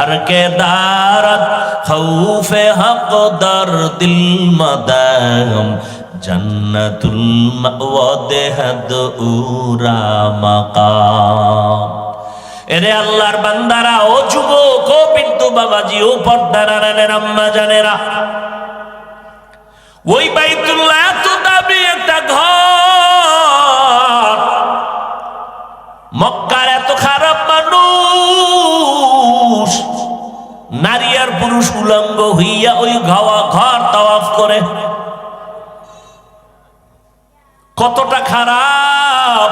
ہر کے دارت خوف حق در دل مدام جنت المعود حد اورا مقام এরে আল্লাহর বান্দারা ও যুবক ও বিন্দু বাবাজি ও পর্দারানের আম্মা জানেরা ওই বাইতুল্লাহ এত দামি একটা ঘর। মক্কার এত খারাপ মানুষ। নারী আর পুরুষ উলঙ্গ হইয়া ওই ঘর ঘর তাওয়াফ করে। কতটা খারাপ!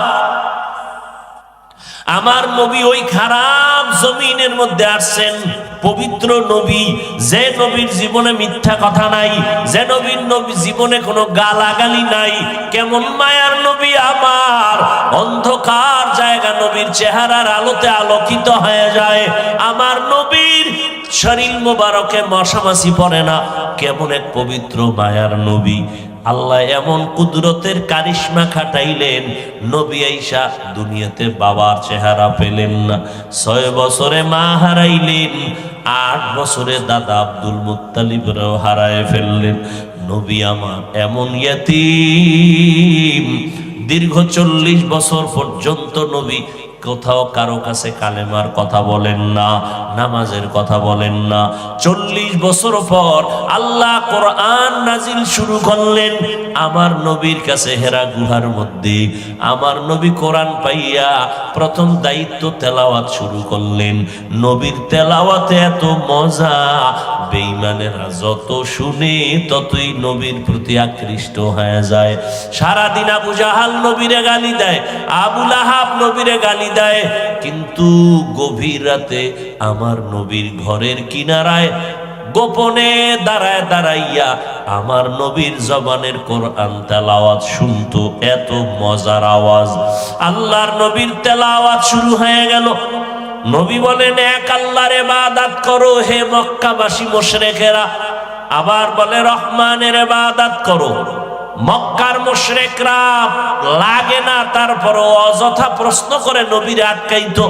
আমার নবী ওই খারাপ জমিনের মধ্যে আসছেন। পবিত্র নবী, যে নবীর জীবনে মিথ্যা কথা নাই, যে নবীর নবী জীবনে কোনো গালাগালি নাই। কেমন মায়ার নবী আমার! অন্ধকার জায়গা নবীর চেহারার আলোতে আলোকিত হয়ে যায়। আমার নবীর শরীর মোবারকে মশামাসি পড়ে না। কেমন এক পবিত্র মায়ার নবী। আল্লাহ এমন কুদরতের কারিশ্মা খাটাইলেন। নবী আইসা দুনিয়াতে বাবার চেহারা পেলেন না। ছয় বছরে মা হারাইলেন। আট বছরে দাদা আব্দুল মুত্তালিবরাও হারায় ফেললেন। নবী আমার এমন ইয়াতিম। দীর্ঘ চল্লিশ বছর পর্যন্ত নবী কোথাও কারও কাছে কালেমার কথা বলেন না, নামাজের কথা বলেন না। চল্লিশ বছর পর আল্লাহ কোরআন নাজিল শুরু করলেন, আমার নবীর কাছে হেরা গুহার মধ্যে। আমার নবী কোরআন পাইয়া প্রথম দায়িত্ব তেলাওয়াত শুরু করলেন। নবীর তেলাওয়াতে এত মজা বেইমানেরা যত শুনে ততই নবীর প্রতি আকৃষ্ট হয়ে যায়। সারাদিন আবু জাহাল নবীরে গালি দেয় আবুল আহাব নবীরে গালি দেয়। কিন্তু গভীর রাতে আমার নবীর ঘরের কিনারায় গোপনে দাঁড়ায় দাঁড়াইয়া আমার নবীর জবানের কোরআন তেলাওয়াত শুনতো, এত মজার আওয়াজ। আল্লাহর নবীর তেলাওয়াত শুরু হয়ে গেল। নবী বলেন, এক আল্লাহর ইবাদত করো হে মক্কাবাসী মুশরিকেরা। আবার বলে, রহমানের ইবাদত করো। মক্কার মুশরিকরা লাগে না, তারপরও অযথা প্রশ্ন করে নবীর আটকাইতো।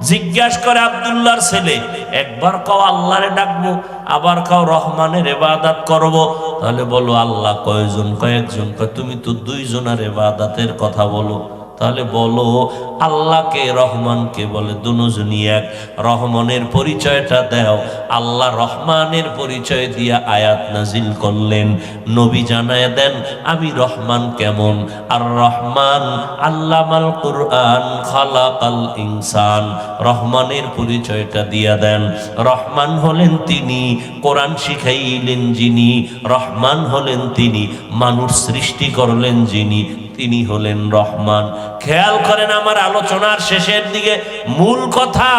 জিজ্ঞাসা করে আব্দুল্লাহর ছেলে, একবার কাও আল্লাহরে ডাকবো, আবার কাও রহমানের এবাদাত করব? তাহলে বলো, আল্লাহ কয়জন, কয়েকজন, কয়, তুমি তো দুইজনের এবাদাতের কথা বলো। তাহলে বলো, আল্লাহকে রহমানকে বলে, দুজনই এক। রহমানের পরিচয়টা দাও। আল্লাহ রহমানের পরিচয় দিয়া আয়াত নাজিল করলেন। নবী জানায় দেন, আমি রহমান কেমন? আর রহমান, আল্লামাল কুরআন খালাকাল ইনসান। রহমানের পরিচয়টা দিয়া দেন। রহমান হলেন তিনি, কোরআন শিখাইলেন যিনি। রহমান হলেন তিনি, মানুষ সৃষ্টি করলেন যিনি। তিনি হলেন রহমান। খেয়াল করেন আমার আলোচনার শেষের দিকে মূল কথা।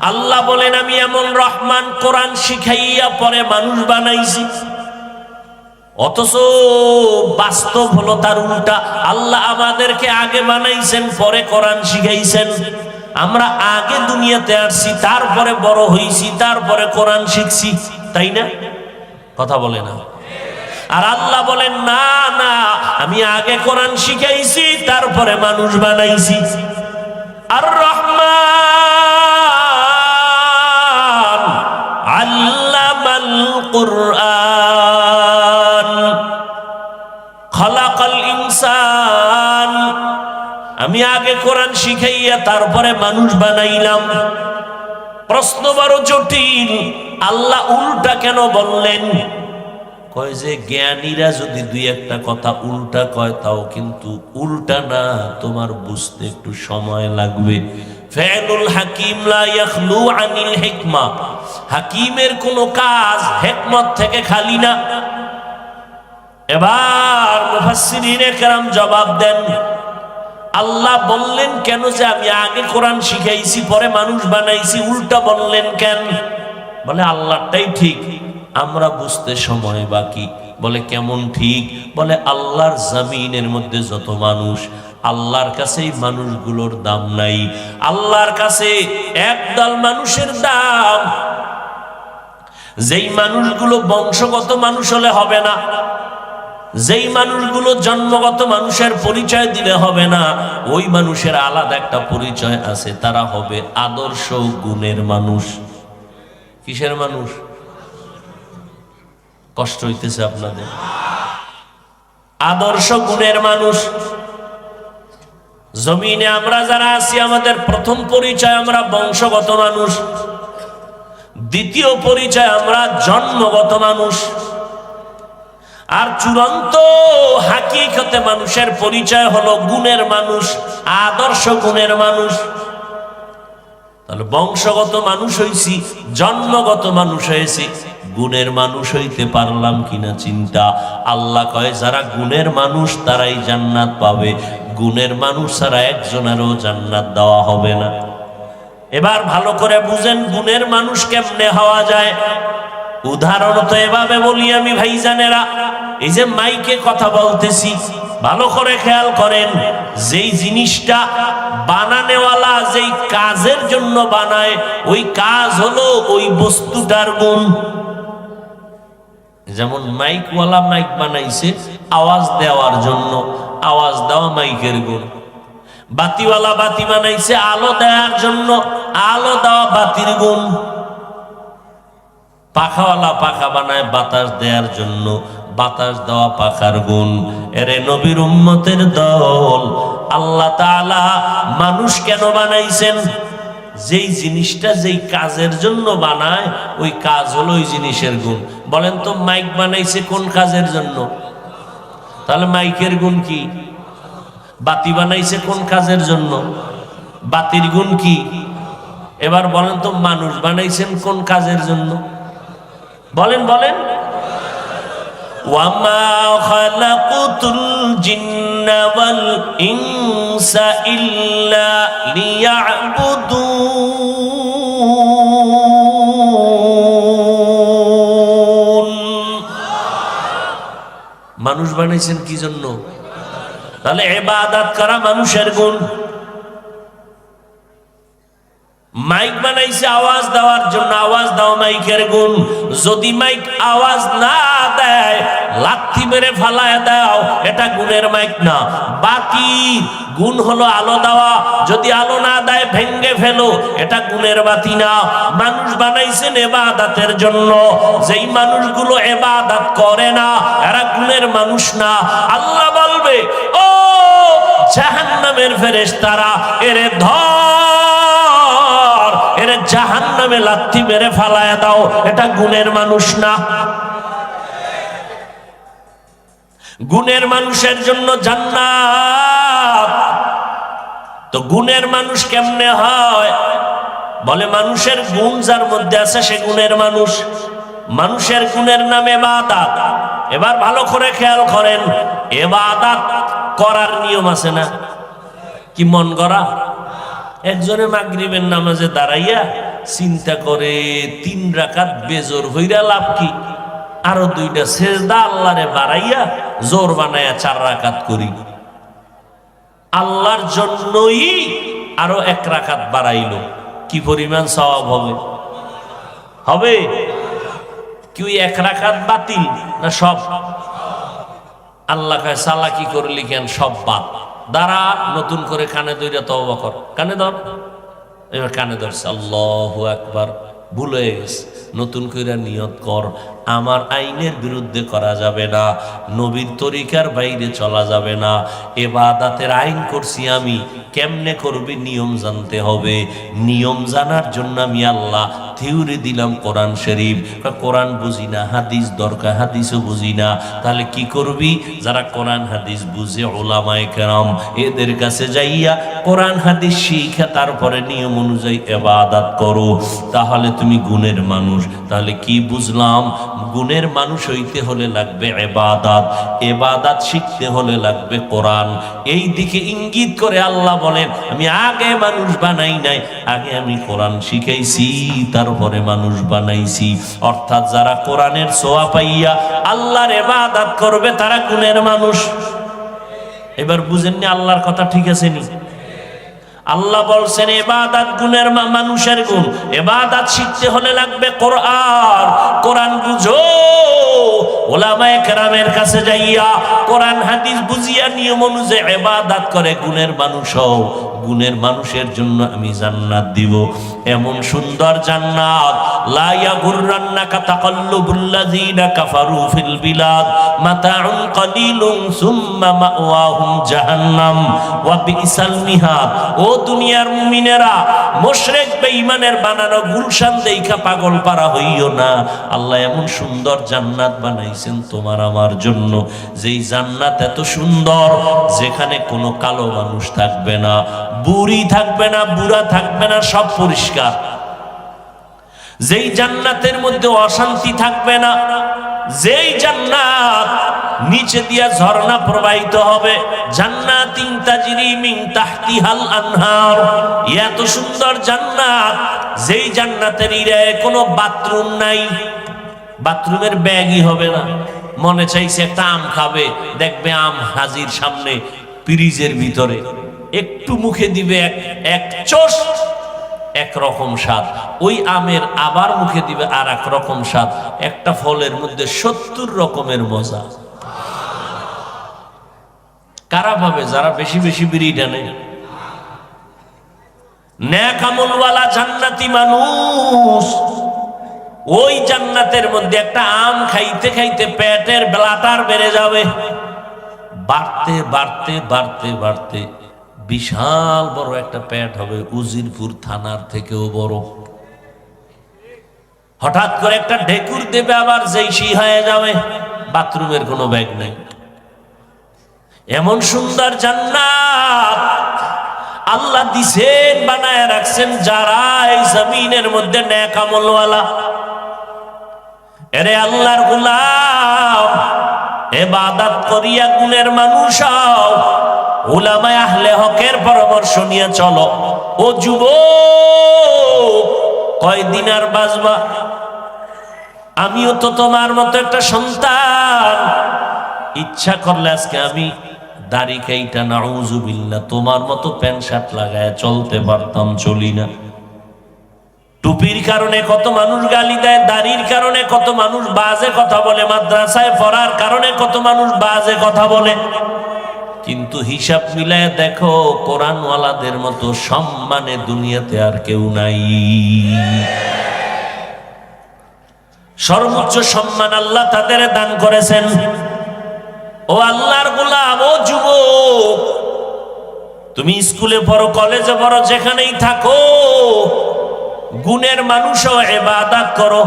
আল্লাহ বলেন, আমি এমন রহমান কোরআন শিখাইয়া পরে মানুষ বানাইছি। অথচ বাস্তব হলো তার উল্টা। আল্লাহ আমাদেরকে আগে বানাইছেন, পরে কোরআন শিখাইছেন। আমরা আগে দুনিয়াতে আসছি, তারপরে বড় হইছি, তারপরে কোরআন শিখছি। তাই না? কথা বলে না। আর আল্লাহ বলেন, না না, আমি আগে কোরআন শিখাইছি, তারপরে মানুষ বানাইছি। আর রহমান আল্লামাল কুরআন। খলাকাল ইনসান। আমি আগে কোরআন শিখাইয়া, তারপরে মানুষ বানাইলাম। প্রশ্ন বড় জটিল, আল্লাহ উল্টা কেন বললেন? কয় যে, জ্ঞানীরা যদি দুই একটা কথা উল্টা কয়, তাও কিন্তু উল্টা না। তোমার বুঝতে একটু সময় লাগবে। হাকিম আনিল হিকমা। হাকিমের কোনো কাজ হেকমত থেকে খালি না। এবার মুফাসসিরিনে কেরাম জবাব দেন। আল্লাহ বললেন, কেন যে আমি আগে কোরআন শিখাইছি, পরে মানুষ বানাইছি, উল্টা বললেন কেন? বলে, আল্লাহটাই ঠিক। আমরা বুঝতে সময় বাকি। বলে, কেমন ঠিক? বলে, আল্লাহর জামিনের মধ্যে যত মানুষ, আল্লাহর কাছে এই মানুষগুলোর দাম নাই। আল্লাহর কাছে একদল মানুষের দাম। যেই মানুষগুলো বংশগত মানুষ হলে হবে না। যেই মানুষগুলো জন্মগত মানুষের পরিচয় দিলে হবে না। ওই মানুষের আলাদা একটা পরিচয় আছে, তারা হবে আদর্শ গুণের মানুষ। কিসের মানুষ? কষ্ট হইতেছে আপনাদের। আদর্শ গুণের মানুষ। জমিনে আমরা যারা আছি, আমাদের প্রথম পরিচয় আমরা বংশগত মানুষ। দ্বিতীয় পরিচয় আমরা জন্মগত মানুষ। আর চূড়ান্ত হাকিকতে মানুষের পরিচয় হলো গুণের মানুষ, আদর্শ গুণের মানুষ। তাহলে বংশগত মানুষ হয়েছি জন্মগত মানুষ হয়েছি গুণের মানুষ হইতে পারলাম কিনা চিন্তা। আল্লাহ কয়, যারা গুণের মানুষ, তারাই জান্নাত পাবে। গুণের মানুষ ছাড়া একজনেরও জান্নাত দেওয়া হবে না। এবার ভালো করে বুঝেন, গুণের মানুষ কেমনে হওয়া যায়। উদাহরণত এভাবে বলি আমি ভাইজানেরা। এই যে মাইকে কথা বলতেছি, ভালো করে খেয়াল করেন, যেই জিনিসটা বানানেওয়ালা যেই কাজের জন্য বানায়, ওই কাজ হলো ওই বস্তুটার গুণ। যেমন মাইকওয়ালা মাইক বানাইছে, আওয়াজ দেওয়ার জন্য। আওয়াজ দেওয়া মাইকের গুণ। বাতিওয়ালা বাতি বানাইছে, আলো দেওয়ার জন্য। আলো দেওয়া বাতির গুণ। পাখাওয়ালা পাখা বানায়, বাতাস দেওয়ার জন্য। বাতাস দেওয়া পাখার গুণ। এরে নবীর উম্মতের দল, আল্লাহ তাআলা মানুষ কেন বানাইছেন? যেই জিনিসটা যেই কাজের জন্য বানায়, ওই কাজ হলো ওই জিনিসের গুণ। বলেন তো, মাইক বানাইছে কোন কাজের জন্য? তাহলে মাইকের গুণ কি? বাতি বানাইছে কোন কাজের জন্য? বাতির গুণ কি? এবার বলেন তো, মানুষ বানাইছেন কোন কাজের জন্য? বলেন বলেন। ওয়ামা জিন্না ইনসা ইল্লা লিয়াবুদুন বানাইছেন কি জন্য? তাহলে এবাদাত করা মানুষের গুণ। মাইক বানাইছে, আওয়াজ দেওয়ার জন্য আওয়াজ দাও মাইকের গুণ। যদি মাইক আওয়াজ না দেয় লাথি মেরে ফালায় দাও, এটা গুণের মাইক না। বাকি গুণ হলো আলো দেওয়া। যদি আলো না দেয়, ভেঙ্গে ফেলো, এটা গুণের বাতি না। মানুষ বানাইছেন এবাদাতের জন্য। যেই মানুষগুলো এবাদাত করে না, এরা গুণের মানুষ না। আল্লাহ বলবে, ও জাহান্নামের ফেরেশতারা, এরে ধর, এর জাহান নামে লাথি মেরে ফালায় দাও, এটা গুণের মানুষ না। গুণের মানুষের জন্য জান্নাত। তো গুণের মানুষ কেমনে হয়? বলে মানুষের গুণ যার মধ্যে আছে সে গুণের মানুষ। মানুষের গুণের নামে এবাদাত। এবার ভালো করে খেয়াল করেন, এবাদাত করার নিয়ম আছে না? কি মন করা একজনে মাগরিবের নামাজে দাঁড়াইয়া চিন্তা করে, তিন রাকাত বেজোর হইরা লাভ কি? আরও দুইটা সেজদা আল্লাহরে বাড়াইয়া জোর বানাইয়া চার রাকাত করি। আল্লাহর জন্যই আরও এক রাকাত বাড়াইলো। কি পরিমাণ সওয়াব হবে? হবে? কি এক রাকাত বাতিল না সব? আল্লাহ কয় সালাকি করলি কেন? সব বাদ। দ্বারা নতুন করে কানে দইরা তওবা কর। কানে ধর। এবার কানে ধরছে, আল্লাহ একবার ভুলে গেছে। নতুন করে নিয়ত কর। আমার আইনের বিরুদ্ধে করা যাবে না, নবীর তরিকার বাইরে চলা যাবে না। এবাদাতের আইন করছি আমি, কেমনে করবি নিয়ম জানতে হবে। নিয়ম জানার জন্য আমি আল্লাহ থিউরি দিলাম কোরআন শরীফ। কোরআন বুঝি না, হাদিস দরকার, হাদিসও বুঝি না। তাহলে কি করবি? যারা কোরআন, হাদিস বুঝে ওলামায় কেরাম, এদের কাছে যাইয়া কোরআন, হাদিস শিখে তারপরে নিয়ম অনুযায়ী এবাদাত করো। তাহলে তুমি গুণের মানুষ। তাহলে কি বুঝলাম? গুণের মানুষ হইতে হলে লাগবে এবাদাত। এবাদাত শিখতে হলে লাগবে কোরআন। এই দিকে ইঙ্গিত করে আল্লাহ বলেন, আমি আগে মানুষ বানাই নাই, আগে আমি কোরআন শিখাইছি, তারপরে মানুষ বানাইছি। অর্থাৎ যারা কোরআনের সোয়া পাইয়া আল্লাহর এবাদাত করবে, তারা গুণের মানুষ। এবার বুঝেননি আল্লাহর কথা ঠিক আছে নি? আল্লাহ বলছেন এবাদাত গুণের মানুষের গুণ। এবাদাত শিখতে হলে লাগবে কোরআন। কোরআন বুঝো। ওলামায়ে কেরামের কাছে যাইয়া কোরআন, হাদিস বুঝিয়া নিয়ম অনুযায়ী এবাদাত করে, গুণের মানুষ হও, গুণের মানুষের জন্য আমি জান্নাত দিব। এমন সুন্দর জান্নাত। লা ইয়াগুররান্নাকা তাকাল্লুবুল্লাযীনা কাফারু ফিল বিলাদ, মাতাউন কালিলুন সুম্মা মাওয়াহুম জাহান্নাম। ওয়া বিসাল মিহাদ। ও দুনিয়ার মুমিনেরা, মুশরিক বেঈমানের বানানো গুলশান দেইখা পাগল পারা হইও না। আল্লাহ এমন সুন্দর জান্নাত বানাইছেন তোমার আমার জন্য যেই জান্নাত এত সুন্দর, যেখানে কোনো কালো মানুষ থাকবে না, বুড়ি থাকবে না, বুড়া থাকবে না, সব পরিষ্কার। যেই জান্নাতের মধ্যে অশান্তি থাকবে না, যেই জান্নাত নিচে দিয়া ঝর্ণা প্রবাহিত হবে, জান্নাতিন তাজরি মিন তাহতিহাল আনহার। এত সুন্দর জান্নাত, যেই জান্নাতের ইরায় কোনো বাথরুম নাই বাথরুমের ব্যাগই হবে না। মনে চাইছে একটা আম খাবে, দেখবে আম হাজির সামনে ফ্রিজের ভিতরে। একটু মুখে দিবে এক চোষ, এক রকম স্বাদ। ওই আমের আবার মুখে দিবে আর এক রকম স্বাদ। একটা ফলের মধ্যে সত্তর রকমের মজা। কারা ভাবে যারা বেশি বেশি বিড়ি টানে। ন্যাক আমলওয়ালা জান্নাতি মানুষ। ওই জান্নাতের মধ্যে একটা আম খাইতে খাইতে পেটের ব্লাটার বেড়ে যাবে। বাড়তে বাড়তে বাড়তে বাড়তে বিশাল বড় একটা পেট হবে উজিরপুর থানার থেকেও বড়। হঠাৎ করে একটা ঢেকুর দেবে আবার যেই সেই হয়ে যাবে। বাথরুমের কোনো ব্যাগ নেই। এমন সুন্দর জান্নাত আল্লাহ দিছেন, বানায় রাখছেন যারা এই জমিনের মধ্যে ন্যাক আমলওয়ালা এরে আল্লাহর গুলাম, এবাদাত করিয়া গুণের মানুষ উলামায় আহলে হকের পরামর্শ নিয়ে চলো। ও যুব কয়দিন আর বাজবা আমিও তো তোমার মতো একটা সন্তান। ইচ্ছা করলে আজকে আমি দাড়ি খাইটা নাউজুবিল্লা তোমার মতো প্যান্ট শার্ট লাগায় চলতে পারতাম, চলি না। টুপির কারণে কত মানুষ গালি দেয়, দাড়ির কারণে কত মানুষ বাজে কথা বলে, মাদ্রাসায় পড়ার কারণে কত মানুষ বাজে কথা বলে। কিন্তু হিসাব মিলায় দেখো, কোরআনওয়ালাদের মতো সম্মানে দুনিয়াতে আর কেউ নাই। সর্বোচ্চ সম্মান আল্লাহ তাদের দান করেছেন। ও আল্লাহর গোলাম, ও যুবক, তুমি স্কুলে পড়ো, কলেজে পড়ো, যেখানেই থাকো গুণের মানুষও এবাদাত করো।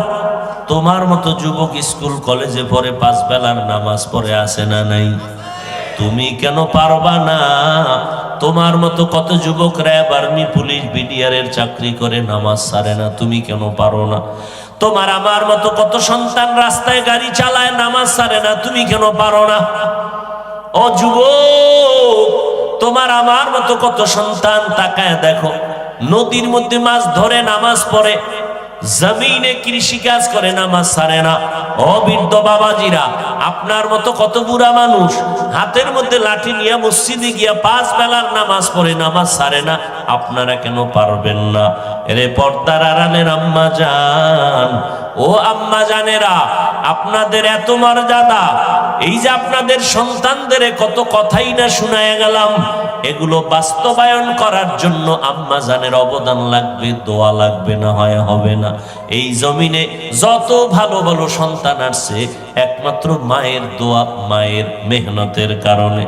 তোমার মতো যুবক স্কুল, কলেজে পড়ে পাঁচ বেলার নামাজ পড়ে আসে না নাই? তুমি কেন পারবা না? তোমার মতো কত যুবক র্যাব আর্মি পুলিশ বিডিআরের চাকরি করে, নামাজ সারে না, তুমি কেন পারো না? তোমার আমার মতো কত সন্তান রাস্তায় গাড়ি চালায়, নামাজ সারে না, তুমি কেন পারো না? ও যুবক, তোমার আমার মতো কত সন্তান তাকায় দেখো নদীর মধ্যে মাছ ধরে, নামাজ পড়ে। জমিনে কৃষি কাজ করে, নামাজ সারে না। অবৃদ্ধ বাবাজিরা, আপনার মতো কত বুড়া মানুষ, হাতের মধ্যে লাঠি নিয়ে মসজিদে গিয়া পাঁচ বেলার নামাজ পড়ে, নামাজ সারে না। আপনারা কেন পারবেন না? এরে পর্দার আড়ালের আম্মা যান ও আম্মা জানেরা, আপনাদের এত মর্যাদা, এই যে আপনাদের সন্তানদের কত কথাই না শুনায় গেলাম। এগুলো বাস্তবায়ন করার জন্য আম্মা জানের অবদান লাগবে, দোয়া লাগবে না হয় হবে না। এই জমিনে যত ভালো ভালো সন্তান আসছে একমাত্র মায়ের দোয়া, মায়ের মেহনতের কারণে।